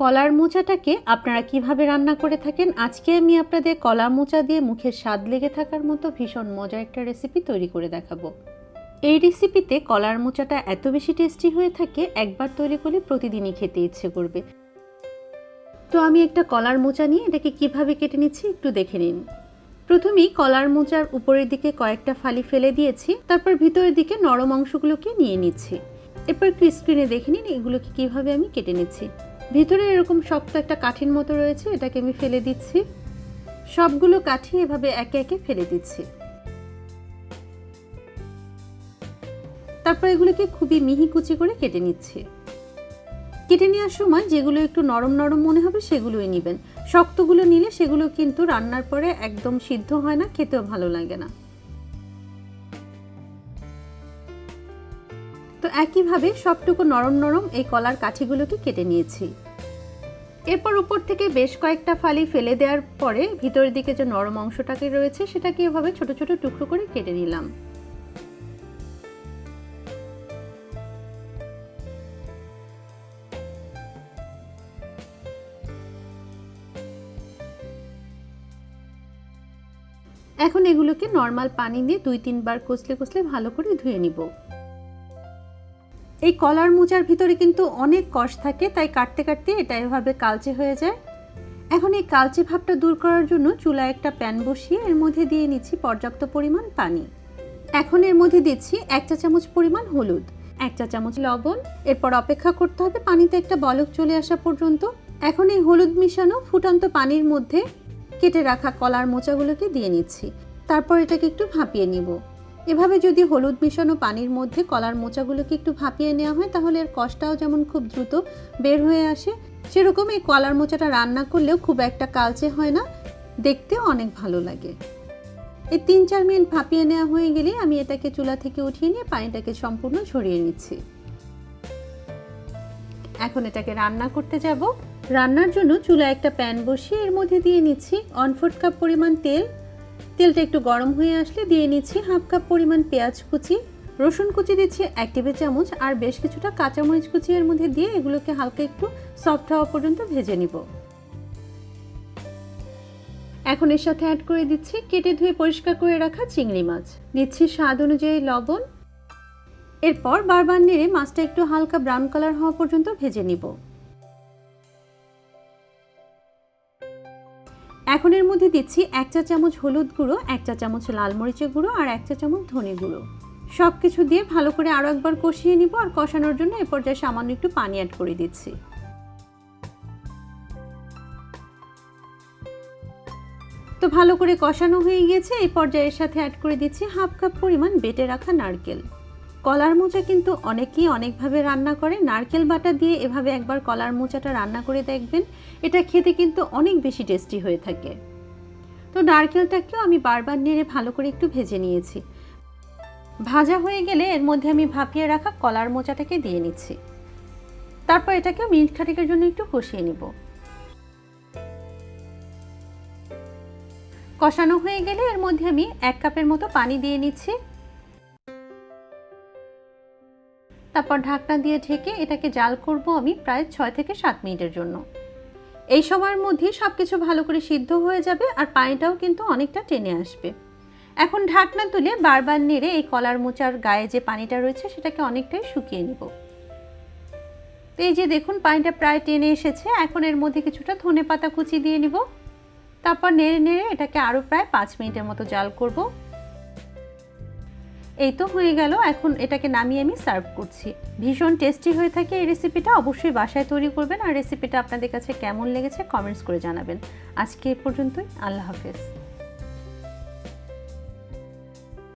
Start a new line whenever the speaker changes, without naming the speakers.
কলার মোচাটাকে আপনারা কীভাবে রান্না করে থাকেন? আজকে আমি আপনাদের কলা মোচা দিয়ে মুখের স্বাদ লেগে থাকার মতো ভীষণ মজার একটা রেসিপি তৈরি করে দেখাবো। এই রেসিপিতে কলার মোচাটা এত বেশি টেস্টি হয়ে থাকে, একবার তৈরি করলে প্রতিদিনই খেতে ইচ্ছে করবে। তো আমি একটা কলার মোচা নিয়ে এটাকে কীভাবে কেটে নিচ্ছি একটু দেখে নিন। প্রথমেই কলার মোচার উপরের দিকে কয়েকটা ফালি ফেলে দিয়েছি, তারপর ভিতরের দিকে নরম অংশগুলোকে নিয়ে নিচ্ছি। এরপর একটু স্ক্রিনে দেখে নিন এগুলোকে কীভাবে আমি কেটে নিচ্ছি। ভিতরে এরকম শক্ত একটা কাঠির মতো রয়েছে, এটাকে আমি ফেলে দিচ্ছি। সবগুলো কাঠি এভাবে একে একে ফেলে দিচ্ছি। তারপর এগুলোকে খুবই মিহি কুচি করে কেটে নিচ্ছি। কেটে নেওয়ার সময় যেগুলো একটু নরম নরম মনে হবে সেগুলোই নেবেন। শক্তগুলো নিলে সেগুলো কিন্তু রান্নার পরে একদম সিদ্ধ হয় না, খেতেও ভালো লাগে না। তো একইভাবে সবটুকু নরম নরম এই কলার কাঠিগুলোকে কেটে নিয়েছি। এরপর উপর থেকে বেশ কয়েকটা ফালি ফেলে দেওয়ার পরে ভিতরের দিকে যে নরম অংশটাকে রয়েছে, সেটাকে এভাবে ছোট ছোট টুকরো করে কেটে নিলাম। এখন এগুলোকে নর্মাল পানি দিয়ে দুই তিনবার কষলে কষলে ভালো করে ধুয়ে নিব। এই কলার মোচার ভিতরে কিন্তু অনেক কষ থাকে, তাই কাটতে কাটতে এটা এভাবে কালচে হয়ে যায়। এখন এই কালচে ভাবটা দূর করার জন্য চুলায় একটা প্যান বসিয়ে এর মধ্যে দিয়ে নিচ্ছি পর্যাপ্ত পরিমাণ পানি। এখন এর মধ্যে দিচ্ছি এক চা চামচ পরিমাণ হলুদ, এক চা চামচ লবণ, এরপর অপেক্ষা করতে হবে পানিতে একটা বলক চলে আসা পর্যন্ত। এখন এই হলুদ মিশানো ফুটন্ত পানির মধ্যে কেটে রাখা কলার মোচাগুলোকে দিয়ে নিচ্ছি। তারপর এটাকে একটু ভাপিয়ে নিব। এভাবে যদি হলুদ মিশানো পানির মধ্যে কলার মোচাগুলোকে একটু ভাপিয়ে নেওয়া হয়, তাহলে এর কষটাও যেমন খুব দ্রুত বের হয়ে আসে। সেরকম এই কলার মোচাটা রান্না করলেও খুব একটা কালচে হয় না। দেখতেও অনেক ভালো লাগে। এই তিন চার মিনিট ভাপিয়ে নেওয়া হয়ে গেলে আমি এটাকে চুলা থেকে উঠিয়ে নিয়ে পানিটাকে সম্পূর্ণ ঝরিয়ে নিচ্ছি। এখন এটাকে রান্না করতে যাব। রান্নার জন্য চুলা একটা প্যান বসিয়ে এর মধ্যে দিয়ে নিচ্ছি ওয়ান ফোর্থ কাপ পরিমাণ তেল তেলটা একটু গরম হয়ে আসলে দিয়ে নিচ্ছি হাফ কাপ পরিমাণ পেঁয়াজ কুচি। রসুন কুচি দিচ্ছি এক টেবিল চামচ আর বেশ কিছুটা কাঁচামরিচ কুচি এর মধ্যে দিয়ে এগুলোকে হালকা একটু সফট হওয়া পর্যন্ত ভেজে নিব। এখন এর সাথে অ্যাড করে দিচ্ছি কেটে ধুয়ে পরিষ্কার করে রাখা চিংড়ি মাছ। দিচ্ছি স্বাদ অনুযায়ী লবণ। এরপর বারবার নেড়ে মাছটা একটু হালকা ব্রাউন কালার হওয়া পর্যন্ত ভেজে নিব। এখন এর মধ্যে দিচ্ছি এক চা চামচ হলুদ গুঁড়ো, এক চা চামচ লাল মরিচের গুঁড়ো আর এক চা চামচ ধনে গুঁড়ো। সব কিছু দিয়ে ভালো করে আরও একবার কষিয়ে নিব আর কষানোর জন্য এ পর্যায়ে সামান্য একটু পানি অ্যাড করে দিচ্ছি। তো ভালো করে কষানো হয়ে গিয়েছে এই পর্যায়ের সাথে অ্যাড করে দিচ্ছি হাফ কাপ পরিমাণ বেটে রাখা নারকেল। কলার মোচা কিন্তু অনেকেই অনেকভাবে রান্না করে। নারকেল বাটা দিয়ে এভাবে একবার কলার মোচাটা রান্না করে দেখবেন। এটা খেতে কিন্তু অনেক বেশি টেস্টি হয়ে থাকে। তো নারকেলটাকেও আমি বারবার নেড়ে ভালো করে একটু ভেজে নিয়েছি। ভাজা হয়ে গেলে এর মধ্যে আমি ভাপিয়ে রাখা কলার মোচাটাকে দিয়ে নিচ্ছি। তারপর এটাকে মিনিট খাটিকের জন্য একটু কষিয়ে নিব। কষানো হয়ে গেলে এর মধ্যে আমি এক কাপের মতো পানি দিয়ে নিচ্ছি। তারপর ঢাকনা দিয়ে ঢেকে এটাকে জাল করব আমি প্রায় ছয় থেকে সাত মিনিটের জন্য। এই সময়ের মধ্যেই সব কিছু ভালো করে সিদ্ধ হয়ে যাবে আর পানিটাও কিন্তু অনেকটা টেনে আসবে। এখন ঢাকনা তুলে বারবার নেড়ে এই কলার মোচার গায়ে যে পানিটা রয়েছে সেটাকে অনেকটাই শুকিয়ে নিব। তো এই যে দেখুন পানিটা প্রায় টেনে এসেছে, এখন এর মধ্যে কিছুটা ধনে পাতা কুচি দিয়ে নিব। তারপর নেড়ে নেড়ে এটাকে আরও প্রায় পাঁচ মিনিটের মতো জাল করব। এই তো হয়ে গেল, এখন এটাকে নামিয়ে আমি সার্ভ করছি। ভীষণ টেস্টি হয়ে থাকে এই রেসিপিটা অবশ্যই বাসায় তৈরি করবেন। আর রেসিপিটা আপনাদের কাছে কেমন লেগেছে কমেন্টস করে জানাবেন। আজকে এ পর্যন্তই, আল্লাহ হাফেজ।